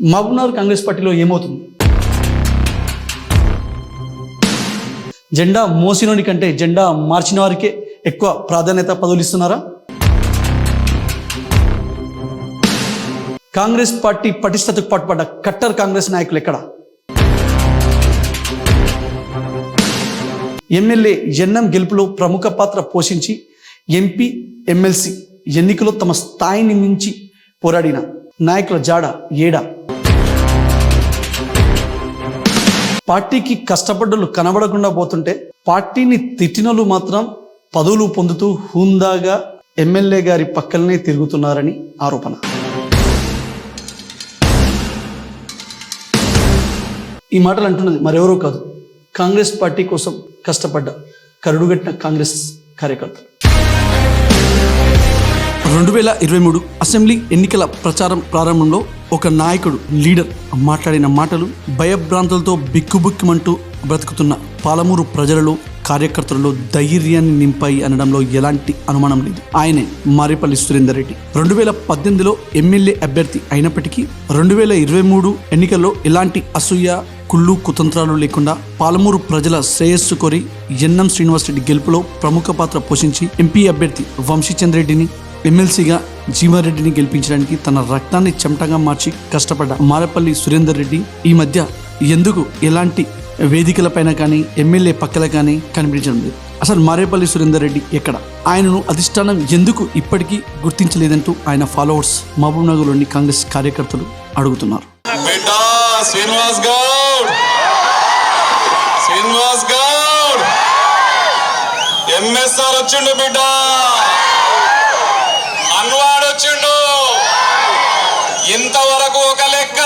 మహబూబ్నగర్ కాంగ్రెస్ పార్టీలో ఏమవుతుంది? జెండా మోసినోని కంటే జెండా మార్చిన వారికే ఎక్కువ ప్రాధాన్యత పదవులు ఇస్తున్నారా కాంగ్రెస్ పార్టీ పటిష్టతకు పాటుపడ్డ కట్టర్ కాంగ్రెస్ నాయకులు ఎక్కడ? ఎమ్మెల్యే ఎన్ఎం గెలుపులో ప్రముఖ పాత్ర పోషించి ఎంపీ ఎమ్మెల్సీ ఎన్నికలో తమ స్థాయిని మించి పోరాడిన నాయకుల జాడ ఏడా? పార్టీకి కష్టపడ్డలు కనబడకుండా పోతుంటే పార్టీని తిట్టినలు మాత్రం పదవులు పొందుతూ హుందాగా ఎమ్మెల్యే గారి పక్కలనే తిరుగుతున్నారని ఆరోపణ. ఈ మాటలు అంటున్నది మరెవరో కాదు. కాంగ్రెస్ పార్టీ కోసం కష్టపడ్డ కరుడుగట్టిన కాంగ్రెస్ కార్యకర్తలు. రెండు వేల ఇరవై మూడు అసెంబ్లీ ఎన్నికల ప్రచారం ప్రారంభంలో ఒక నాయకుడు లీడర్ మాట్లాడిన మాటలు భయభ్రాంతులతో బిక్కుబుక్కుమంటూ బ్రతుకుతున్న పాలమూరు ప్రజలలో కార్యకర్తలలో ధైర్యాన్ని నింపాయి అనడంలో ఎలాంటి అనుమానం లేదు. ఆయనే మారేపల్లి సురేందర్ రెడ్డి. రెండు వేల పద్దెనిమిదిలో ఎమ్మెల్యే అభ్యర్థి అయినప్పటికీ రెండు వేల ఇరవై మూడు ఎన్నికల్లో ఎలాంటి అసూయ కుళ్ళు కుతంత్రాలు లేకుండా పాలమూరు ప్రజల శ్రేయస్సు కోరి ఎన్ఎం శ్రీనివాసరెడ్డి గెలుపులో ప్రముఖ పాత్ర పోషించి ఎంపీ అభ్యర్థి వంశీచంద్ర రెడ్డిని ఎమ్మెల్సీగా జీవారెడ్డిని గెలిపించడానికి తన రక్తాన్ని చెమటగా మార్చి కష్టపడ్డ మారపల్లి సురేందర్ రెడ్డి ఈ మధ్య ఎందుకు ఎలాంటి వేదికలపైన కానీ ఎమ్మెల్యే పక్కల కానీ కనిపించడం లేదు? అసలు మారేపల్లి సురేందర్ రెడ్డి ఎక్కడ? ఆయనను అధిష్టానం ఎందుకు ఇప్పటికీ గుర్తించలేదంటూ ఆయన ఫాలోవర్స్ మహబూబ్ నగర్లోని కాంగ్రెస్ కార్యకర్తలు అడుగుతున్నారు. శ్రీనివాస్ శ్రీనివాస్ ఎంఎస్ఆర్ వచ్చిండు బిడ్డా అన్వాడ్ వచ్చిండు ఇంతవరకు ఒక లెక్క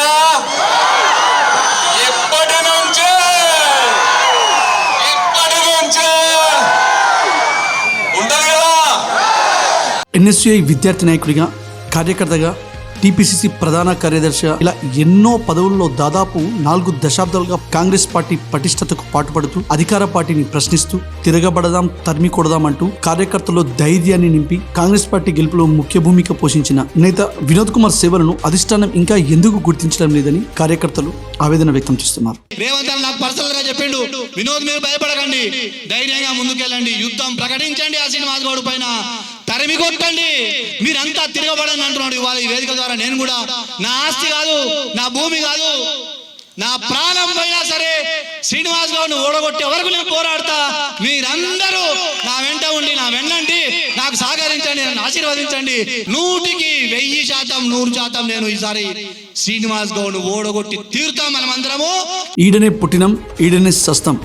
ఇప్పటి నుంచే ఇప్పటి నుంచే ఉంటది కదా ఎన్ఎస్యుఐ విద్యార్థి నాయకుడిగా కార్యకర్తగా టీపీసీసీ ప్రధాన కార్యదర్శిగా ఇలా ఎన్నో పదవుల్లో దాదాపు నాలుగు దశాబ్దాలుగా కాంగ్రెస్ పార్టీ పటిష్టతకు పాటుపడుతూ అధికార పార్టీని ప్రశ్నిస్తూ తిరగబడదాం తరిమి కొడదాం అంటూ కార్యకర్తల్లో ధైర్యాన్ని నింపి కాంగ్రెస్ పార్టీ గెలుపులో ముఖ్య భూమిక పోషించిన నేత వినోద్ కుమార్ సేవలను అధిష్టానం ఇంకా ఎందుకు గుర్తించడం లేదని కార్యకర్తలు ఆవేదన వ్యక్తం చేస్తున్నారు. రేవంత్ నాకు పర్సనల్గా చెప్పిండు వినోద్ మీరు భయపడకండి ధైర్యంగా ముందుకెళ్ళండి యుద్ధం ప్రకటించండి ఆ శ్రీనివాస్ గౌడ్ పైన. తరిమి కొట్టండి మీరంతా తిరగబడని అంటున్నాడు. ఇవాళ ఈ వేదిక ద్వారా నేను కూడా. నా ఆస్తి కాదు నా భూమి కాదు నా ప్రాణం పోయినా సరే శ్రీనివాస్ గౌడ్ను ఓడగొట్టే వరకు నేను పోరాడతా. మీరందరూ నా వెంట ఉండి నా వెన్నండి నాకు సహకరించండి నన్ను ఆశీర్వదించండి. నూటికి వెయ్యి శాతం నూరు శాతం నేను ఈసారి శ్రీనివాస్ గౌడ్ను ఓడగొట్టి తీరుతాం మనమందరము. ఈడనే పుట్టినం ఈడనే సస్తం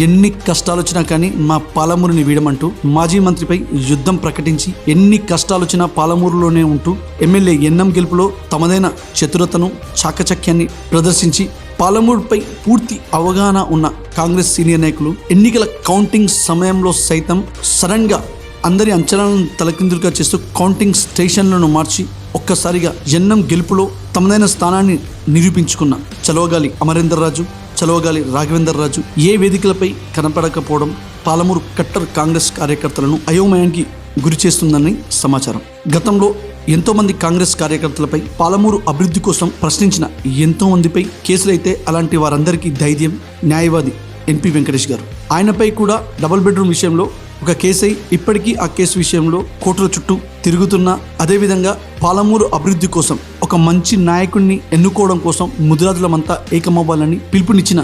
ఎన్ని కష్టాలు వచ్చినా కానీ మా పాలమూరుని వీడమంటూ మాజీ మంత్రిపై యుద్ధం ప్రకటించి ఎన్ని కష్టాలు వచ్చినా పాలమూరులోనే ఉంటూ ఎమ్మెల్యే ఎన్నం గెలుపులో తమదైన చతురతను చాకచక్యాన్ని ప్రదర్శించి పాలమూరుపై పూర్తి అవగాహన ఉన్న కాంగ్రెస్ సీనియర్ నాయకులు ఎన్నికల కౌంటింగ్ సమయంలో సైతం సడన్గా అందరి అంచనాలను తలకిందులుగా చేస్తూ కౌంటింగ్ స్టేషన్లను మార్చి ఒక్కసారిగా ఎన్నం గెలుపులో తమదైన స్థానాన్ని నిరూపించుకున్న చలవగాలి అమరేందర్ రాజు చలవగాలి రాఘవేందర్ రాజు ఏ వేదికలపై కనపడకపోవడం పాలమూరు కట్టర్ కాంగ్రెస్ కార్యకర్తలను అయోమయానికి గురి చేస్తుందని సమాచారం. గతంలో ఎంతోమంది కాంగ్రెస్ కార్యకర్తలపై పాలమూరు అభివృద్ధి కోసం ప్రశ్నించిన ఎంతోమందిపై కేసులైతే అలాంటి వారందరికీ ధైర్యం న్యాయవాది ఎన్పి వెంకటేష్ గారు. ఆయనపై కూడా డబుల్ బెడ్రూమ్ విషయంలో ఒక కేసై ఇప్పటికీ ఆ కేసు విషయంలో కోర్టుల చుట్టూ తిరుగుతున్న అదేవిధంగా పాలమూరు అభివృద్ధి కోసం ఒక మంచి నాయకుడిని ఎన్నుకోవడం కోసం ముదిరాజులమంతా ఏకమవ్వాలని పిలుపునిచ్చిన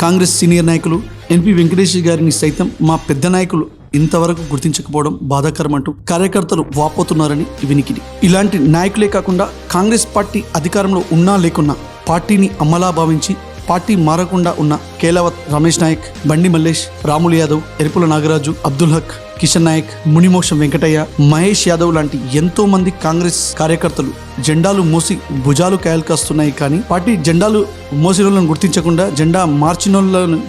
కాంగ్రెస్ సీనియర్ నాయకులు ఎన్పి వెంకటేష్ గారిని సైతం మా పెద్ద నాయకులు ఇంతవరకు గుర్తించకపోవడం బాధాకరం అంటూ కార్యకర్తలు వాపోతున్నారని వినికిడి. ఇలాంటి నాయకులే కాకుండా కాంగ్రెస్ పార్టీ అధికారంలో ఉన్నా లేకున్నా పార్టీని అమలా భావించి పార్టీ మారకుండా ఉన్న కేలవత్ రమేష్ నాయక్ బండి మల్లేష్ రాములు యాదవ్ ఎరుపుల నాగరాజు అబ్దుల్ హక్ కిషన్ నాయక్ మునిమోక్షం వెంకటయ్య మహేష్ యాదవ్ లాంటి ఎంతో మంది కాంగ్రెస్ కార్యకర్తలు జెండాలు మోసి భుజాలు కాయలు కాస్తున్నాయి కానీ పార్టీ జెండాలు మోసిన గుర్తించకుండా జెండా మార్చిన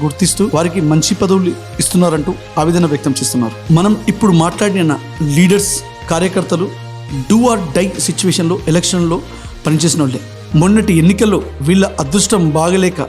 గుర్తిస్తూ వారికి మంచి పదవులు ఇస్తున్నారంటూ ఆవేదన వ్యక్తం చేస్తున్నారు. మనం ఇప్పుడు మాట్లాడిన లీడర్స్ కార్యకర్తలు డూ ఆర్ డై సిచ్యువేషన్లో ఎలక్షన్లో పనిచేసిన వాళ్ళే మొన్నటి ఎన్నికల్లో వీళ్ళ అదృష్టం బాగలేక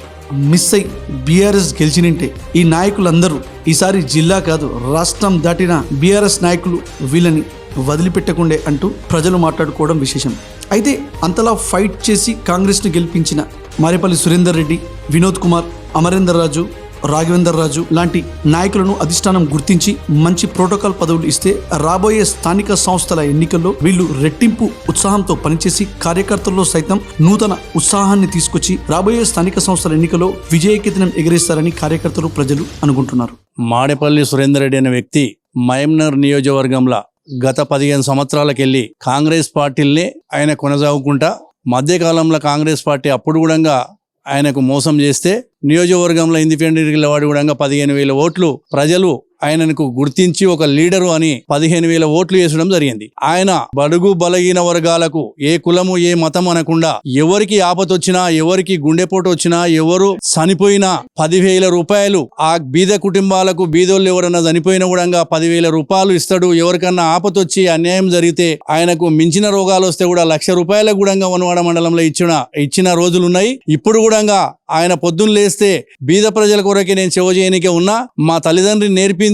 మిస్ అయి బీఆర్ఎస్ గెలిచినంటే ఈ నాయకులందరూ ఈసారి జిల్లా కాదు రాష్ట్రం దాటిన బీఆర్ఎస్ నాయకులు వీళ్ళని వదిలిపెట్టకుండే అంటూ ప్రజలు మాట్లాడుకోవడం విశేషం. అయితే అంతలా ఫైట్ చేసి కాంగ్రెస్ను గెలిపించిన మారేపల్లి సురేందర్ రెడ్డి వినోద్ కుమార్ అమరేందర్ రాజు రాఘవేందర్ రాజు లాంటి నాయకులను అధిష్టానం గుర్తించి మంచి ప్రోటోకాల్ పదవులు ఇస్తే రాబోయే స్థానిక సంస్థల ఎన్నికల్లో వీళ్ళు రెట్టింపు ఉత్సాహంతో పనిచేసి కార్యకర్తల్లో సైతం నూతన ఉత్సాహాన్ని తీసుకొచ్చి రాబోయే స్థానిక సంస్థల ఎన్నికల్లో విజయకేతనం ఎగరేస్తారని కార్యకర్తలు ప్రజలు అనుకుంటున్నారు. మాడేపల్లి సురేందర్ రెడ్డి అనే వ్యక్తి మయంనర్ నియోజకవర్గంలో గత పదిహేను సంవత్సరాలకెళ్ళి కాంగ్రెస్ పార్టీల్ని ఆయన కొనసాగుకుంటా మధ్యకాలంలో కాంగ్రెస్ పార్టీ అప్పుడు కూడా ఆయనకు మోసం చేస్తే నియోజకవర్గంలో ఇండిపెండెంట్ వాడి కూడా పదిహేను వేల ఓట్లు ప్రజలు ఆయనకు గుర్తించి ఒక లీడరు అని పదిహేను వేల ఓట్లు వేసడం జరిగింది. ఆయన బడుగు బలహీన వర్గాలకు ఏ కులము ఏ మతం అనకుండా ఎవరికి ఆపతొచ్చినా ఎవరికి గుండెపోటు వచ్చినా ఎవరు చనిపోయినా పదివేల రూపాయలు ఆ బీద కుటుంబాలకు బీదోళ్ళు ఎవరన్నా చనిపోయిన కూడా పదివేల రూపాయలు ఇస్తాడు. ఎవరికన్నా ఆపతొచ్చి అన్యాయం జరిగితే ఆయనకు మించిన రోగాలు వస్తే కూడా లక్ష రూపాయల కూడా వనవాడ మండలంలో ఇచ్చిన ఇచ్చిన రోజులున్నాయి. ఇప్పుడు కూడా ఆయన పొద్దున్న లేస్తే బీద ప్రజల కొరకే నేను సేవ చేయనికే ఉన్నా మా తల్లిదండ్రి నేర్పింది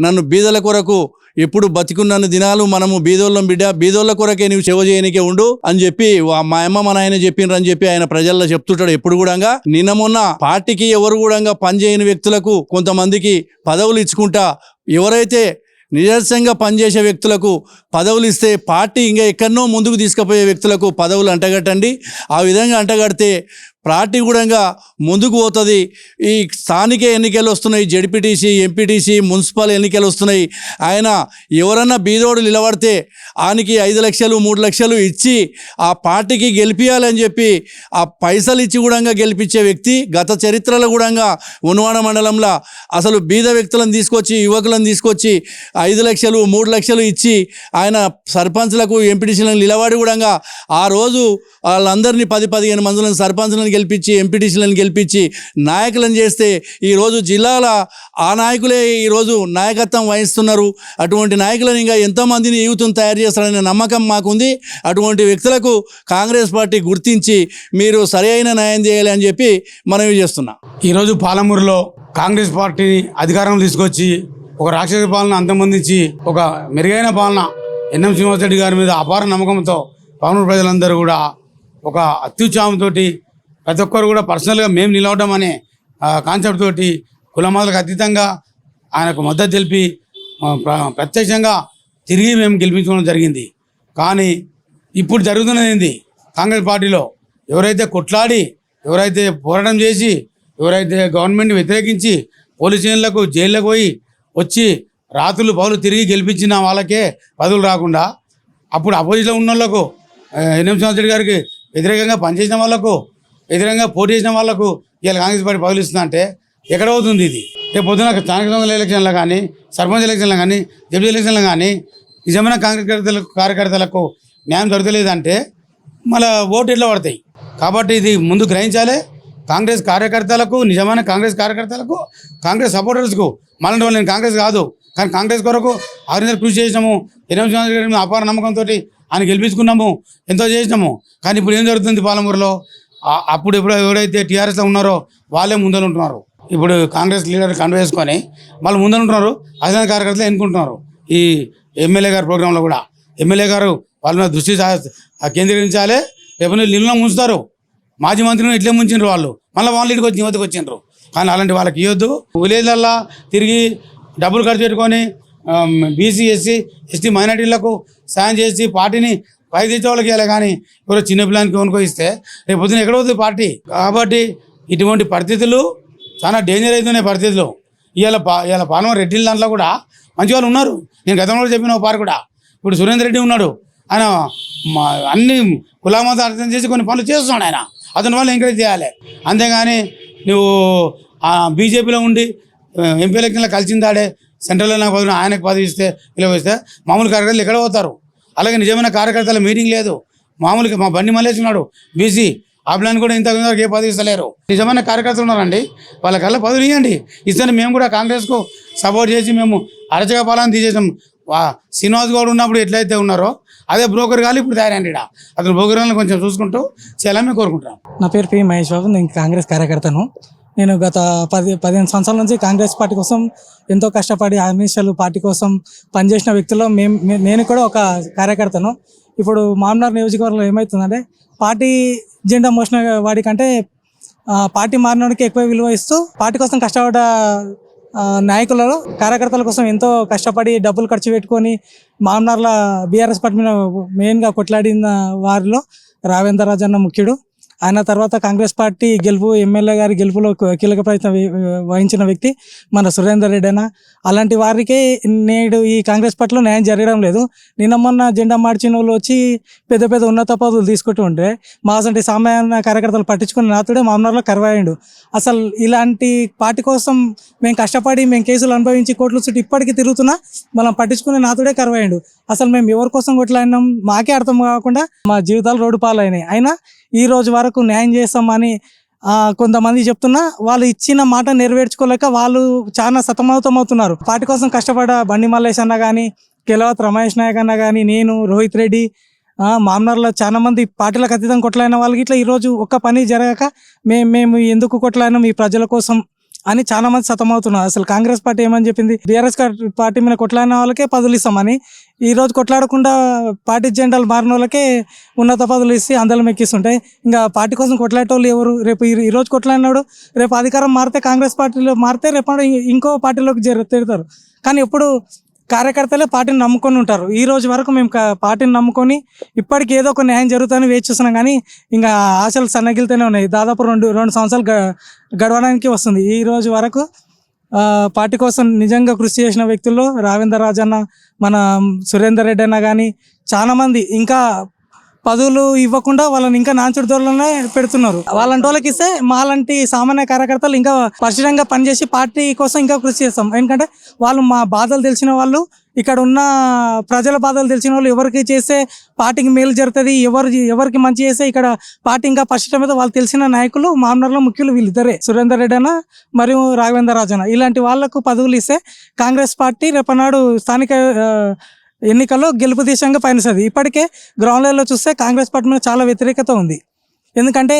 నన్ను బీదల కొరకు ఎప్పుడు బతికున్నన్ని దినాలు మనము బీదోళ్ళం బిడ్డ బీదోళ్ళ కొరకే నువ్వు సేవ చేయనికే ఉండు అని చెప్పి మా అమ్మ మన నాయన చెప్పిండ్రు అని చెప్పి ఆయన ప్రజల్లో చెప్తుంటాడు ఎప్పుడు కూడా. నిన్న మొన్న పార్టీకి ఎవరు కూడా పనిచేయని వ్యక్తులకు కొంతమందికి పదవులు ఇచ్చుకుంటా ఎవరైతే నిరసంగా పనిచేసే వ్యక్తులకు పదవులు ఇస్తే పార్టీ ఇంకా ఎక్కడనో ముందుకు తీసుకుపోయే వ్యక్తులకు పదవులు అంటగట్టండి. ఆ విధంగా అంటగడితే పార్టీ ముందుకు పోతుంది. ఈ స్థానిక ఎన్నికలు వస్తున్నాయి. జడ్పీటీసీ ఎంపీటీసీ మున్సిపల్ ఎన్నికలు వస్తున్నాయి. ఆయన ఎవరన్నా బీదోడు నిలబడితే ఆయనకి ఐదు లక్షలు మూడు లక్షలు ఇచ్చి ఆ పార్టీకి గెలిపించాలని చెప్పి ఆ పైసలు ఇచ్చి కూడా గెలిపించే వ్యక్తి గత చరిత్రలో కూడా ఉన్వాడ మండలంలో అసలు బీద వ్యక్తులను తీసుకొచ్చి యువకులను తీసుకొచ్చి ఐదు లక్షలు మూడు లక్షలు ఇచ్చి ఆయన సర్పంచ్లకు ఎంపీటీసీలను నిలబడి కూడా ఆ రోజు వాళ్ళందరినీ పది పదిహేను మందులను సర్పంచ్లను గెలిపించి ఎంపీటీసీలను గెలిపించి నాయకులను చేస్తే ఈరోజు జిల్లాల ఆ నాయకులే ఈరోజు నాయకత్వం వహిస్తున్నారు. అటువంటి నాయకులను ఇంకా ఎంతోమందిని యూత్ను తయారు చేస్తారనే నమ్మకం మాకుంది. అటువంటి వ్యక్తులకు కాంగ్రెస్ పార్టీ గుర్తించి మీరు సరైన న్యాయం చేయాలి అని చెప్పి మనవి చేస్తున్నాం. ఈరోజు పాలమూరులో కాంగ్రెస్ పార్టీని అధికారం తీసుకొచ్చి ఒక రాక్షస పాలన అంతమందించి ఒక మెరుగైన పాలన ఎన్ఎం శ్రీనివాసరెడ్డి గారి మీద అపార నమ్మకంతో పాలమూరు ప్రజలందరూ కూడా ఒక అత్యుత్సాహంతో ప్రతి ఒక్కరు కూడా పర్సనల్గా మేము నిలవడం అనే కాన్సెప్ట్ తోటి కులమాలకు అతీతంగా ఆయనకు మద్దతు తెలిపి ప్రత్యక్షంగా తిరిగి మేము గెలిపించుకోవడం జరిగింది. కానీ ఇప్పుడు జరుగుతున్నది ఏంది? కాంగ్రెస్ పార్టీలో ఎవరైతే కొట్లాడి ఎవరైతే పోరాటం చేసి ఎవరైతే గవర్నమెంట్ వ్యతిరేకించి పోలీస్ స్టేషన్లకు జైళ్ళకు పోయి వచ్చి రాత్రులు పౌలు తిరిగి గెలిపించిన వాళ్ళకే పదవులు రాకుండా అప్పుడు అపోజిట్లో ఉన్న వాళ్ళకు ఎన్ఎం సంవత్సరం గారికి వ్యతిరేకంగా పనిచేసిన వాళ్ళకు వ్యతిరేకంగా పోటీ చేసిన వాళ్ళకు ఇలా కాంగ్రెస్ పార్టీ పదవులు ఇస్తుందంటే ఎక్కడ అవుతుంది ఇది? రేపు పొద్దున స్థానిక సంస్థల ఎలక్షన్లో కానీ సర్పంచ్ ఎలక్షన్లో కానీ డిప్యూటీ ఎలక్షన్లో కానీ నిజమైన కాంగ్రెస్ కార్యకర్తలకు కార్యకర్తలకు న్యాయం దొరకలేదంటే మళ్ళీ ఓటు ఎట్లా పడతాయి? కాబట్టి ఇది ముందు గ్రహించాలి. కాంగ్రెస్ కార్యకర్తలకు నిజమైన కాంగ్రెస్ కార్యకర్తలకు కాంగ్రెస్ సపోర్టర్స్కు మళ్ళీ వాళ్ళు నేను కాంగ్రెస్ కాదు కానీ కాంగ్రెస్ కొరకు ఆరు కృషి చేసినాము. ఎనిమిది అపార నమ్మకంతో ఆయన గెలిపించుకున్నాము. ఎంతో చేసినాము. కానీ ఇప్పుడు ఏం జరుగుతుంది పాలమూరులో? అప్పుడు ఇప్పుడు ఎవరైతే టీఆర్ఎస్లో ఉన్నారో వాళ్ళే ముందర ఉంటున్నారు. ఇప్పుడు కాంగ్రెస్ లీడర్ కండు వేసుకొని వాళ్ళు ముందర ఉంటున్నారు కార్యకర్తలు ఎన్నుకుంటున్నారు. ఈ ఎమ్మెల్యే గారి ప్రోగ్రాంలో కూడా. ఎమ్మెల్యే గారు వాళ్ళ మీద దృష్టి కేంద్రీకరించాలి. రేపు నీళ్ళలో ముంచుతారు. మాజీ మంత్రిని ఇట్లే ముంచిండ్రు వాళ్ళు. మళ్ళీ వాళ్ళ ఇంటికి వచ్చి యువతకు వచ్చిండ్రు. కానీ అలాంటి వాళ్ళకి ఇవ్వద్దు విలేజ్లల్లా తిరిగి డబ్బులు ఖర్చు పెట్టుకొని బీసీ ఎస్సీ ఎస్టీ మైనార్టీలకు సాయం చేసి పార్టీని పైకి తెచ్చే వాళ్ళకి ఇవ్వాలి కానీ ఎవరో చిన్న పిల్లానికి కొనుక్కో ఇస్తే రేపు పొద్దున ఎక్కడ అవుతుంది పార్టీ? కాబట్టి ఇటువంటి పరిస్థితులు చాలా డేంజర్ అవుతున్నాయి పరిస్థితులు. ఇవాళ పా ఇవాళ పాలన రెడ్డిల దాంట్లో కూడా మంచి వాళ్ళు ఉన్నారు. నేను గతంలో చెప్పిన ఒక పార్టీ కూడా. ఇప్పుడు సురేందర్ రెడ్డి ఉన్నాడు. ఆయన మా అన్ని కులామత అర్థం చేసి కొన్ని పనులు చేస్తున్నాడు ఆయన. అతని వాళ్ళు ఎంకరేజ్ చేయాలి. అంతేగాని నువ్వు బీజేపీలో ఉండి ఎంపీ ఎలక్షన్లో కలిసిందాడే సెంట్రల్లో నాకు పదవి ఆయనకు పదవి ఇస్తే ఇలా ఇస్తే మామూలు కార్యకర్తలు ఎక్కడ పోతారు? అలాగే నిజమైన కార్యకర్తల మీటింగ్ లేదు. మామూలుగా మా బండి మళ్ళీ ఉన్నాడు బీసీ ఆ ప్లాన్ కూడా ఇంత ఏ పదవి ఇస్తలేరు. నిజమైన కార్యకర్తలు ఉన్నారండి. వాళ్ళకల్లా పదవులు ఇవ్వండి ఇస్తే మేము కూడా కాంగ్రెస్కు సపోర్ట్ చేసి మేము అరచక పాలన తీసేసాం. వా- శ్రీనివాస్ గౌడ్ ఉన్నప్పుడు ఎట్లయితే ఉన్నారో అదే బ్రోకర్ గాలి ఇప్పుడు తయారండి అతను బ్రోకర్ కొంచెం చూసుకుంటూ చేయాలని మేము కోరుకుంటున్నాం. నా పేరు పి మహేష్ బాబు నేను కాంగ్రెస్ కార్యకర్తను. నేను గత పది పదిహేను సంవత్సరాల నుంచి కాంగ్రెస్ పార్టీ కోసం ఎంతో కష్టపడి అమిషాలు పార్టీ కోసం పనిచేసిన వ్యక్తుల్లో మేము నేను కూడా ఒక కార్యకర్తను. ఇప్పుడు మామనార్ నియోజకవర్గంలో ఏమవుతుందంటే పార్టీ జెండా మోసిన వాడికంటే పార్టీ మారినోడికి ఎక్కువ విలువ ఇస్తూ పార్టీ కోసం కష్టపడ్డ నాయకులలో కార్యకర్తల కోసం ఎంతో కష్టపడి డబ్బులు ఖర్చు పెట్టుకొని మామనార్ల బీఆర్ఎస్ పార్టీ మీద మెయిన్గా కొట్లాడిన వారిలో రావేంద్ర అన్న ముఖ్యుడు. ఆయన తర్వాత కాంగ్రెస్ పార్టీ గెలుపు ఎమ్మెల్యే గారి గెలుపులో కీలక ప్రయత్నం వహించిన వ్యక్తి మన సురేందర్ రెడ్డి అయినా అలాంటి వారికి నేడు ఈ కాంగ్రెస్ పార్టీలో న్యాయం జరగడం లేదు. నిన్న మొన్న జెండా మార్చిన వాళ్ళు వచ్చి పెద్ద పెద్ద ఉన్నత పదవులు తీసుకుంటూ ఉంటే మా అసలు సామాన్య కార్యకర్తలు పట్టించుకుని నాతుడే మామూలులో కరవాయండు అసలు ఇలాంటి పార్టీ కోసం మేము కష్టపడి మేము కేసులు అనుభవించి కోర్టుల చుట్టూ ఇప్పటికీ తిరుగుతున్నా మనం పట్టించుకునే నాతుడే కరవాయండు అసలు మేము ఎవరి కోసం కొట్లాడినాం మాకే అర్థం కాకుండా మా జీవితాలు రోడ్డు పాలైనాయి. అయినా ఈ రోజు వరకు న్యాయం చేస్తామని కొంతమంది చెప్తున్నా వాళ్ళు ఇచ్చిన మాట నెరవేర్చుకోలేక వాళ్ళు చాలా సతమతం అవుతున్నారు. పార్టీ కోసం కష్టపడ్డ బండి మల్లేష్ అన్న కానీ కెలవత్ రమేష్ నాయక్ అన్న కానీ నేను రోహిత్ రెడ్డి ఆ, మామనార్లో చాలా మంది పార్టీలకు అతీతం కొట్లాడిన వాళ్ళకి ఇట్లా ఈరోజు ఒక్క పని జరగక మేము మేము ఎందుకు కొట్లాడినాం ఈ ప్రజల కోసం అని చాలా మంది సతమవుతున్నారు. అసలు కాంగ్రెస్ పార్టీ ఏమని చెప్పింది? బీఆర్ఎస్ పార్టీ మీద కొట్లాడిన వాళ్ళకే పదులు ఇస్తామని ఈరోజు కొట్లాడకుండా పార్టీ జెండాలు మారిన వాళ్ళకే ఉన్నత పదవులు ఇస్తే అందలం ఎక్కిస్తుంటాయి. ఇంకా పార్టీ కోసం కొట్లాడేటోళ్ళు ఎవరు? రేపు ఈరోజు కొట్లాడినాడు రేపు అధికారం మారితే కాంగ్రెస్ పార్టీలో మారితే రేపు ఇంకో పార్టీలోకి జర తిడతారు కానీ ఎప్పుడు కార్యకర్తలే పార్టీని నమ్ముకొని ఉంటారు. ఈ రోజు వరకు మేము పార్టీని నమ్ముకొని ఇప్పటికి ఏదో ఒక న్యాయం జరుగుతుందని వేచి చూస్తున్నాం కానీ ఇంకా ఆశలు సన్నగిలితేనే ఉన్నాయి. దాదాపు రెండు రెండు సంవత్సరాలు గడవడానికి వస్తుంది. ఈ రోజు వరకు పార్టీ కోసం నిజంగా కృషి చేసిన వ్యక్తుల్లో రావేంద్ర రాజన్న మన సురేందర్ రెడ్డి అన్న కానీ చాలామంది ఇంకా పదవులు ఇవ్వకుండా వాళ్ళని ఇంకా నాంచుడు దొరలోనే పెడుతున్నారు. వాళ్ళంటి వాళ్ళకి ఇస్తే మాలాంటి సామాన్య కార్యకర్తలు ఇంకా పరిశుభ్రంగా పనిచేసి పార్టీ కోసం ఇంకా కృషి చేస్తాం. ఎందుకంటే వాళ్ళు మా బాధలు తెలిసిన వాళ్ళు ఇక్కడ ఉన్న ప్రజల బాధలు తెలిసిన వాళ్ళు ఎవరికి చేస్తే పార్టీకి మేలు జరుగుతుంది ఎవరు ఎవరికి మంచి చేస్తే ఇక్కడ పార్టీ ఇంకా పరిశ్రమ మీద వాళ్ళు తెలిసిన నాయకులు మామూలు ముఖ్యులు వీళ్ళిద్దరే. సురేందర్ రెడ్డి అన్న మరియు రాఘవేంద్ర రాజన్న ఇలాంటి వాళ్ళకు పదవులు ఇస్తే కాంగ్రెస్ పార్టీ రేపనాడు స్థానిక ఎన్నికల్లో గెలుపు దిశంగా పయనిస్తుంది. ఇప్పటికే గ్రౌండ్ లెవెల్లో చూస్తే కాంగ్రెస్ పార్టీ మీద చాలా వ్యతిరేకత ఉంది. ఎందుకంటే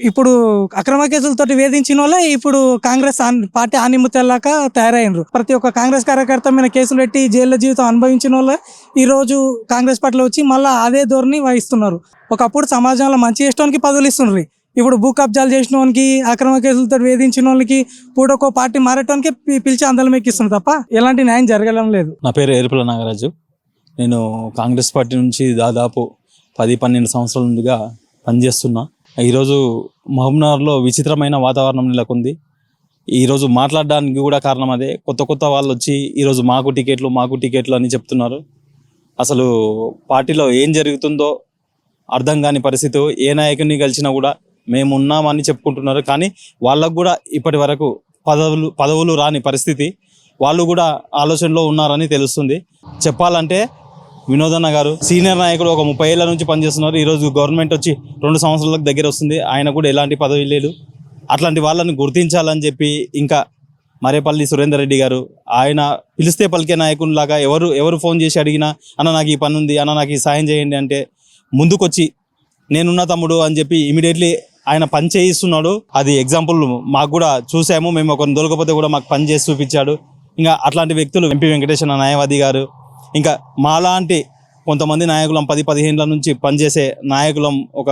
ఇప్పుడు అక్రమ కేసులతో వేధించిన వాళ్ళే ఇప్పుడు కాంగ్రెస్ ఆన్- పార్టీ ఆనిమతెల్లాక తయారైనరు ప్రతి ఒక్క కాంగ్రెస్ కార్యకర్త మీద కేసులు పెట్టి జైల్లో జీవితం అనుభవించిన వాళ్ళే ఈరోజు కాంగ్రెస్ పార్టీలో వచ్చి మళ్ళీ అదే ధోరణి వహిస్తున్నారు. ఒకప్పుడు సమాజంలో మంచి చేసేవానికి పదవులు ఇస్తున్నారు ఇప్పుడు భూ కబ్జాలు చేసిన వానికి అక్రమ కేసులతో వేధించిన వాళ్ళకి పూటొక్క పార్టీ మారటానికి పిలిచి అందలం ఎక్కిస్తున్నారు తప్ప ఎలాంటి న్యాయం జరగడం లేదు. నా పేరు ఏరుపుల నాగరాజు. నేను కాంగ్రెస్ పార్టీ నుంచి దాదాపు పది పన్నెండు సంవత్సరాల నుండిగా పనిచేస్తున్నా. ఈరోజు మహబూబ్నగర్లో విచిత్రమైన వాతావరణం నెలకొంది. ఈరోజు మాట్లాడడానికి కూడా కారణం అదే. కొత్త కొత్త వాళ్ళు వచ్చి ఈరోజు మాకు టికెట్లు మాకు టికెట్లు అని చెప్తున్నారు. అసలు పార్టీలో ఏం జరుగుతుందో అర్థం కాని పరిస్థితి. ఏ నాయకుడిని కలిసినా కూడా మేము ఉన్నామని చెప్పుకుంటున్నారు. కానీ వాళ్ళకు కూడా ఇప్పటి వరకు పదవులు పదవులు రాని పరిస్థితి. వాళ్ళు కూడా ఆలోచనలో ఉన్నారని తెలుస్తుంది. చెప్పాలంటే వినోదన్న గారు సీనియర్ నాయకుడు ఒక ముప్పై ఏళ్ళ నుంచి పనిచేస్తున్నారు. ఈరోజు గవర్నమెంట్ వచ్చి రెండు సంవత్సరాలకు దగ్గర వస్తుంది. ఆయన కూడా ఎలాంటి పదవి లేదు అట్లాంటి వాళ్ళని గుర్తించాలని చెప్పి ఇంకా మరేపల్లి సురేందర్ రెడ్డి గారు ఆయన పిలిస్తే పలికే నాయకునిలాగా ఎవరు ఎవరు ఫోన్ చేసి అడిగినా అన్న నాకు ఈ పని ఉంది అన్న నాకు ఈ సాయం చేయండి అంటే ముందుకొచ్చి నేనున్న తమ్ముడు అని చెప్పి ఇమీడియట్లీ ఆయన పని చేయిస్తున్నాడు. అది ఎగ్జాంపుల్ మాకు కూడా చూసాము. మేము ఒకరిని దొరకపోతే కూడా మాకు పని చేసి చూపించాడు. ఇంకా అట్లాంటి వ్యక్తులు ఎంపీ వెంకటేశ్వర న్యాయవాది గారు ఇంకా మాలాంటి కొంతమంది నాయకులం పది పదిహేనుల నుంచి పనిచేసే నాయకులం ఒక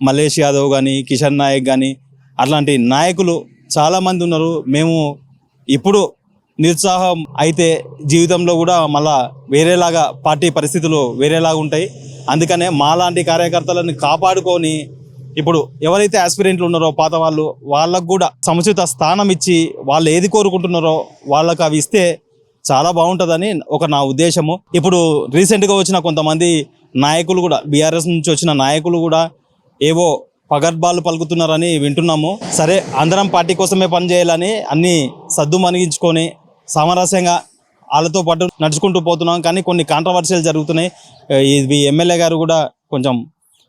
మల్లేష్ యాదవ్ కానీ కిషన్ నాయక్ కానీ అట్లాంటి నాయకులు చాలామంది ఉన్నారు. మేము ఇప్పుడు నిరుత్సాహం అయితే జీవితంలో కూడా మళ్ళా వేరేలాగా పార్టీ పరిస్థితులు వేరేలాగా ఉంటాయి. అందుకనే మాలాంటి కార్యకర్తలను కాపాడుకొని ఇప్పుడు ఎవరైతే ఆస్పిరెంట్లు ఉన్నారో పాత వాళ్ళు వాళ్ళకు కూడా సముచిత స్థానం ఇచ్చి వాళ్ళు ఏది కోరుకుంటున్నారో వాళ్ళకు అవి ఇస్తే చాలా బాగుంటుందని ఒక నా ఉద్దేశము. ఇప్పుడు రీసెంట్గా వచ్చిన కొంతమంది నాయకులు కూడా బీఆర్ఎస్ నుంచి వచ్చిన నాయకులు కూడా ఏవో పగడ్బాలు పలుకుతున్నారని వింటున్నాము. సరే అందరం పార్టీ కోసమే పనిచేయాలని అన్ని సద్దు మనిగించుకొని సామరస్యంగా వాళ్ళతో పాటు నడుచుకుంటూ పోతున్నాం. కానీ కొన్ని కాంట్రవర్షియల్ జరుగుతున్నాయి. ఇది ఎమ్మెల్యే గారు కూడా కొంచెం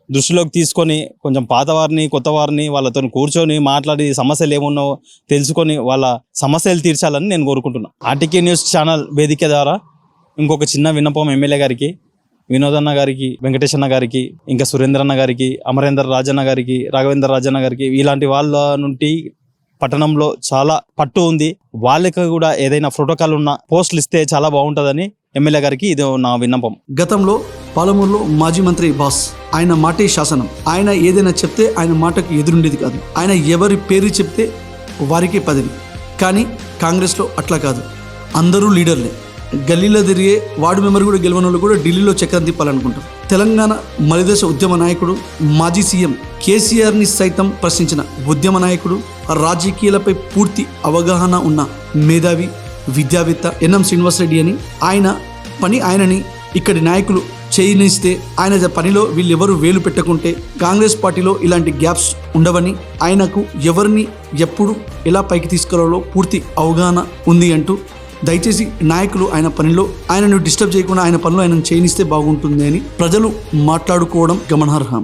దృష్టిలోకి తీసుకొని కొంచెం పాత వారిని కొత్త వారిని వాళ్ళతో కూర్చొని మాట్లాడి సమస్యలు ఏమున్నావో తెలుసుకొని వాళ్ళ సమస్యలు తీర్చాలని నేను కోరుకుంటున్నాను ఆర్టీకే న్యూస్ ఛానల్ వేదిక ద్వారా ఇంకొక చిన్న విన్నపం ఎమ్మెల్యే గారికి వినోదన్న గారికి వెంకటేశన్న గారికి ఇంకా సురేంద్రన్న గారికి అమరేందర్ రాజన్న గారికి రాఘవేంద్ర రాజన్న గారికి ఇలాంటి వాళ్ళ నుండి పట్టణంలో చాలా పట్టు ఉంది. వాళ్ళకి కూడా ఏదైనా ప్రోటోకాల్ ఉన్న పోస్టులు ఇస్తే చాలా బాగుంటుందని ఎమ్మెల్యే గారికి ఇది నా విన్నపం. గతంలో పాలమూరులో మాజీ మంత్రి బాస్. ఆయన మాటే శాసనం. ఆయన ఏదైనా చెప్తే ఆయన మాటకు ఎదురుండేది కాదు. ఆయన ఎవరి పేరు చెప్తే వారికే పదవి. కానీ కాంగ్రెస్లో అట్లా కాదు. అందరూ లీడర్లే. గల్లీలో తిరిగే వార్డు మెంబర్ కూడా గెలవని వాళ్ళు కూడా ఢిల్లీలో చక్రం తిప్పాలనుకుంటారు. తెలంగాణ మలిదశ ఉద్యమ నాయకుడు మాజీ సీఎం కేసీఆర్ని సైతం ప్రశ్నించిన ఉద్యమ నాయకుడు రాజకీయాలపై పూర్తి అవగాహన ఉన్న మేధావి విద్యావేత్త ఎన్ఎం శ్రీనివాసరెడ్డి అని ఆయన పని ఆయనని ఇక్కడి నాయకులు చేయనిస్తే ఆయన పనిలో వీళ్ళెవరు వేలు పెట్టకుంటే కాంగ్రెస్ పార్టీలో ఇలాంటి గ్యాప్స్ ఉండవని ఆయనకు ఎవరిని ఎప్పుడు ఎలా పైకి తీసుకురావాలో పూర్తి అవగాహన ఉంది అంటూ దయచేసి నాయకులు ఆయన పనిలో ఆయనను డిస్టర్బ్ చేయకుండా ఆయన పనిలో ఆయన చేయనిస్తే బాగుంటుంది అని ప్రజలు మాట్లాడుకోవడం గమనార్హం.